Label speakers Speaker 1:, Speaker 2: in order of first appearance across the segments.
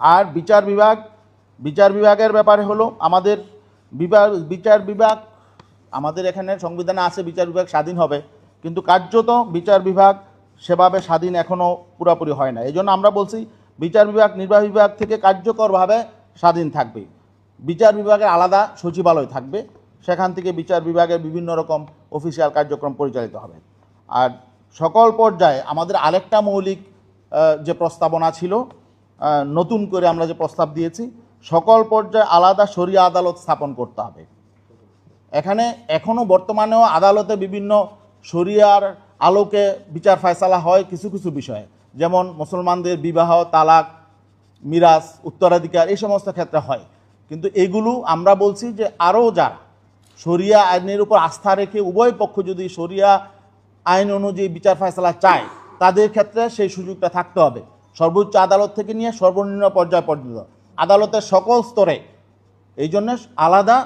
Speaker 1: আর বিচার বিভাগ, বিচার বিভাগের ব্যাপারে হলো আমাদের বিভাগ, বিচার বিভাগ, আমাদের এখানে সংবিধানে আছে বিচার বিভাগ স্বাধীন হবে, কিন্তু কার্যত বিচার বিভাগ সেভাবে স্বাধীন এখনও পুরোপুরি হয় না। এই জন্য আমরা বলছি বিচার বিভাগ, নির্বাহী বিভাগ থেকে কার্যকরভাবে স্বাধীন থাকবে। বিচার বিভাগের আলাদা সচিবালয় থাকবে, সেখান থেকে বিচার বিভাগের বিভিন্ন রকম অফিসিয়াল কার্যক্রম পরিচালিত হবে। আর সকল পর্যায়ে আমাদের আরেকটা মৌলিক যে প্রস্তাবনা ছিল নতুন করে আমরা যে প্রস্তাব দিয়েছি, সকল পর্যায়ে আলাদা শরিয়া আদালত স্থাপন করতে হবে। এখানে এখনও বর্তমানেও আদালতে বিভিন্ন শরিয়ার আলোকে বিচার ফয়সালা হয় কিছু কিছু বিষয়ে। যেমন মুসলমানদের বিবাহ, তালাক, মিরাজ, উত্তরাধিকার এই সমস্ত ক্ষেত্রে হয়। কিন্তু এগুলো আমরা বলছি যে আরও যারা শরিয়া আইনের উপর আস্থা রেখে উভয় পক্ষ যদি শরিয়া আইন অনুযায়ী বিচার ফয়সালা চায়, তাদের ক্ষেত্রে সেই সুযোগটা থাকতে হবে। সর্বোচ্চ আদালত থেকে নিয়ে সর্বনিম্ন পর্যায় পর্যন্ত। আদালতের সকল স্তরে। এই জন্য আলাদা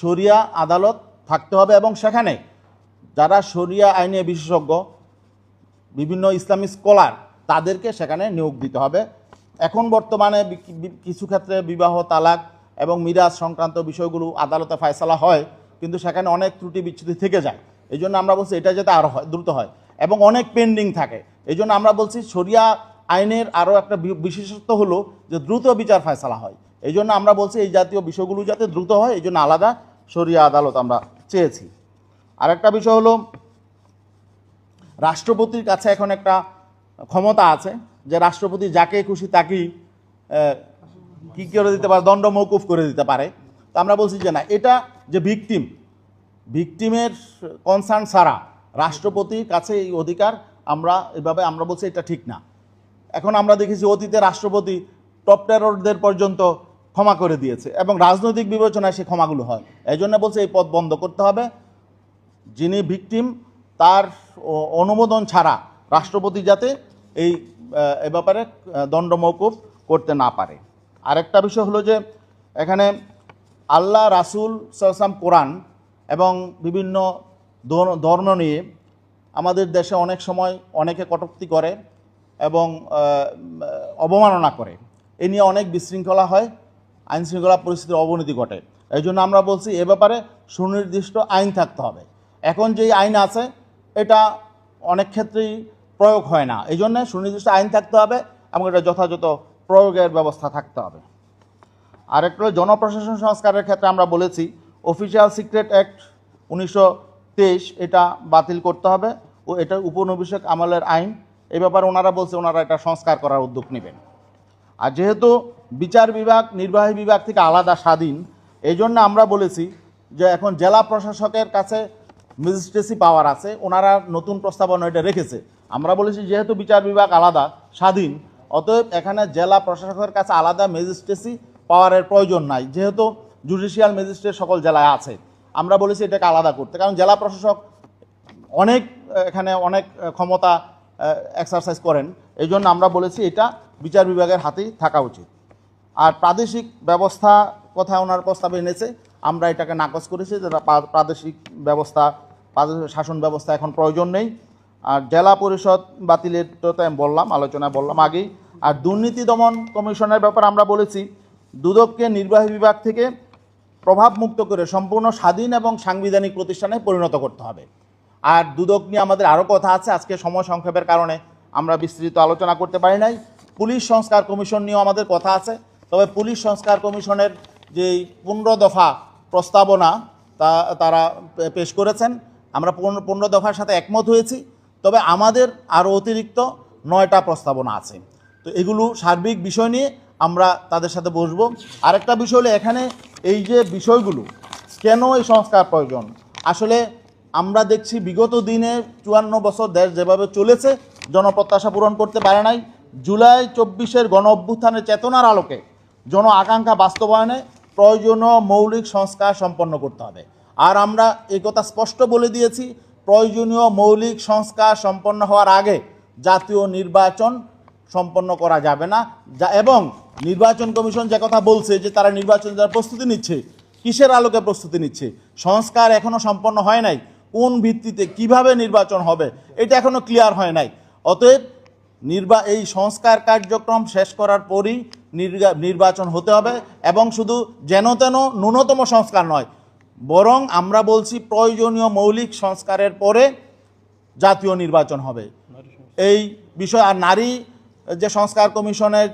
Speaker 1: শরিয়া আদালত থাকতে হবে এবং সেখানে যারা শরিয়া আইনে বিশেষজ্ঞ, বিভিন্ন ইসলামী স্কলার, তাদেরকে সেখানে নিয়োগ দিতে হবে। এখন বর্তমানে কিছু ক্ষেত্রে বিবাহ, তালাক এবং মিরাজ সংক্রান্ত বিষয়গুলো আদালতে ফায়সালা হয়, কিন্তু সেখানে অনেক ত্রুটি বিচ্ছুতি থেকে যায়। এই জন্য আমরা বলছি এটা যাতে আরও হয় দ্রুত হয় এবং অনেক পেন্ডিং থাকে। এই জন্য আমরা বলছি শরিয়া আইনের আরও একটা বিশেষত্ব হলো যে দ্রুত বিচার ফায়সালা হয়। এই জন্য আমরা বলছি এই জাতীয় বিষয়গুলো যাতে দ্রুত হয়, এই জন্য আলাদা শরিয়া আদালত আমরা চেয়েছি। আরেকটা বিষয় হলো, রাষ্ট্রপতির কাছে এখন একটা ক্ষমতা আছে যে রাষ্ট্রপতি যাকে খুশি তাকেই কী করে দিতে পারে, দণ্ড মৌকুফ করে দিতে পারে। তো আমরা বলছি যে না, এটা যে ভিকটিম, ভিকটিমের কনসার্ন ছাড়া রাষ্ট্রপতির কাছে এই অধিকার আমরা, এভাবে আমরা বলছি এটা ঠিক না। এখন আমরা দেখেছি অতীতে রাষ্ট্রপতি টপ টেররদের পর্যন্ত ক্ষমা করে দিয়েছে এবং রাজনৈতিক বিবেচনায় সে ক্ষমাগুলো হয়। এই জন্য বলছে এই পদ বন্ধ করতে হবে। যিনি ভিকটিম তার অনুমোদন ছাড়া রাষ্ট্রপতি যাতে এই এ ব্যাপারে দণ্ড মৌকুফ করতে না পারে। আরেকটা বিষয় হলো যে এখানে আল্লাহ, রাসুল সাল্লাম কোরআন এবং বিভিন্ন ধর- ধর্ম নিয়ে আমাদের দেশে অনেক সময় অনেকে কটূক্তি করে। এবং অবমাননা করে। এ নিয়ে অনেক বিশৃঙ্খলা হয় আইন শৃঙ্খলা পরিস্থিতির অবনতি ঘটে। এই জন্য আমরা বলছি, এ ব্যাপারে সুনির্দিষ্ট আইন থাকতে হবে। এখন যেই আইন আছে, এটা অনেক ক্ষেত্রেই প্রয়োগ হয় না। এই জন্য সুনির্দিষ্ট আইন থাকতে হবে এবং এটা যথাযথ প্রয়োগের ব্যবস্থা থাকতে হবে। আরেকটা জনপ্রশাসন সংস্কারের ক্ষেত্রে আমরা বলেছি অফিসিয়াল সিক্রেট অ্যাক্ট উনিশশো তেইশ এটা বাতিল করতে হবে। ও এটা উপনিবেশক আমলের আইন। এই ব্যাপারে ওনারা বলছে ওনারা এটা সংস্কার করার উদ্যোগ নেবেন। আর যেহেতু বিচার বিভাগ, নির্বাহী বিভাগ থেকে আলাদা স্বাধীন, এই জন্য আমরা বলেছি যে এখন জেলা প্রশাসকের কাছে ম্যাজিস্ট্রেসি পাওয়ার আছে, ওনারা নতুন প্রস্তাবনা এটা রেখেছে। আমরা বলেছি যেহেতু বিচার বিভাগ আলাদা, স্বাধীন, অতএব এখানে জেলা প্রশাসকের কাছে আলাদা ম্যাজিস্ট্রেসি পাওয়ারের প্রয়োজন নাই, যেহেতু জুডিশিয়াল ম্যাজিস্ট্রেট সকল জেলায় আছে। আমরা বলেছি এটাকে আলাদা করতে, কারণ জেলা প্রশাসক অনেক, এখানে অনেক ক্ষমতা এক্সারসাইজ করেন এই জন্য আমরা বলেছি এটা বিচার বিভাগের হাতেই থাকা উচিত। আর প্রাদেশিক ব্যবস্থা কথা ওনার প্রস্তাবে এনেছে, আমরা এটাকে নাকচ করেছি যে প্রাদেশিক ব্যবস্থা, প্রাদেশিক শাসন ব্যবস্থা এখন প্রয়োজন নেই। আর জেলা পরিষদ বাতিলের তো তো আমি বললাম, আলোচনায় বললাম আগেই। আর দুর্নীতি দমন কমিশনের ব্যাপারে আমরা বলেছি, দুদককে নির্বাহী বিভাগ থেকে প্রভাবমুক্ত করে সম্পূর্ণ স্বাধীন এবং সাংবিধানিক প্রতিষ্ঠানে পরিণত করতে হবে। আর দুদক নিয়ে আমাদের আরও কথা আছে। আজকে সময় সংক্ষেপের কারণে আমরা বিস্তৃত আলোচনা করতে পারি নাই। পুলিশ সংস্কার কমিশন নিয়েও আমাদের কথা আছে। তবে পুলিশ সংস্কার কমিশনের যেই পনেরো দফা প্রস্তাবনা তা, তারা পেশ করেছেন। আমরা পনেরো দফার সাথে একমত হয়েছি। তবে আমাদের আরও অতিরিক্ত নয়টা প্রস্তাবনা আছে। তো এগুলো সার্বিক বিষয় নিয়ে আমরা তাদের সাথে বসবো। আরেকটা বিষয় হলো এখানে এই যে বিষয়গুলো, কেন এই সংস্কার প্রয়োজন? আসলে আমরা দেখছি বিগত দিনে চুয়ান্ন বছর দেশ যেভাবে চলেছে, জনপ্রত্যাশা পূরণ করতে পারে নাই। জুলাই চব্বিশের গণ অভ্যুত্থানের চেতনার আলোকে জন আকাঙ্ক্ষা বাস্তবায়নে প্রয়োজনীয় মৌলিক সংস্কার সম্পন্ন করতে হবে। আর আমরা কথা স্পষ্ট বলে দিয়েছি, প্রয়োজনীয় মৌলিক সংস্কার সম্পন্ন হওয়ার আগে জাতীয় নির্বাচন সম্পন্ন করা যাবে না। যা এবং নির্বাচন কমিশন যে কথা বলছে যে তারা নির্বাচন যারা প্রস্তুতি নিচ্ছে, কিসের আলোকে প্রস্তুতি নিচ্ছে? সংস্কার এখনও সম্পন্ন হয় নাই। কোন ভিত্তিতে কীভাবে নির্বাচন হবে, এটা এখনও ক্লিয়ার হয় নাই। অতএব নির্বা, এই সংস্কার কার্যক্রম শেষ করার পরই নির্বাচন হতে হবে এবং শুধু যেন তেন ন্যূনতম সংস্কার নয়, বরং আমরা বলছি প্রয়োজনীয় মৌলিক সংস্কারের পরে জাতীয় নির্বাচন হবে। এই বিষয়, আর নারী যে সংস্কার কমিশনের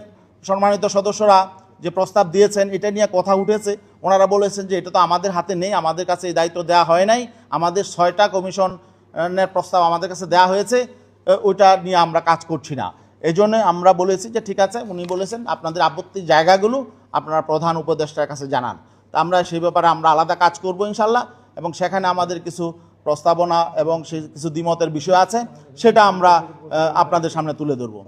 Speaker 1: সম্মানিত সদস্যরা যে প্রস্তাব দিয়েছেন, এটা নিয়ে কথা উঠেছে। ওনারা বলেছেন যে এটা তো আমাদের হাতে নেই, আমাদের কাছে এই দায়িত্ব দেওয়া হয় নাই, আমাদের ছয়টা কমিশনের প্রস্তাব আমাদের কাছে দেওয়া হয়েছে ওইটা নিয়ে আমরা কাজ করছি না। এই আমরা বলেছি যে ঠিক আছে, উনি বলেছেন আপনাদের আপত্তির জায়গাগুলো আপনারা প্রধান উপদেষ্টার কাছে জানান। তা আমরা সেই ব্যাপারে আমরা আলাদা কাজ করব ইনশাল্লাহ, এবং সেখানে আমাদের কিছু প্রস্তাবনা এবং সে কিছু দ্বিমতের বিষয় আছে, সেটা আমরা আপনাদের সামনে তুলে ধরবো।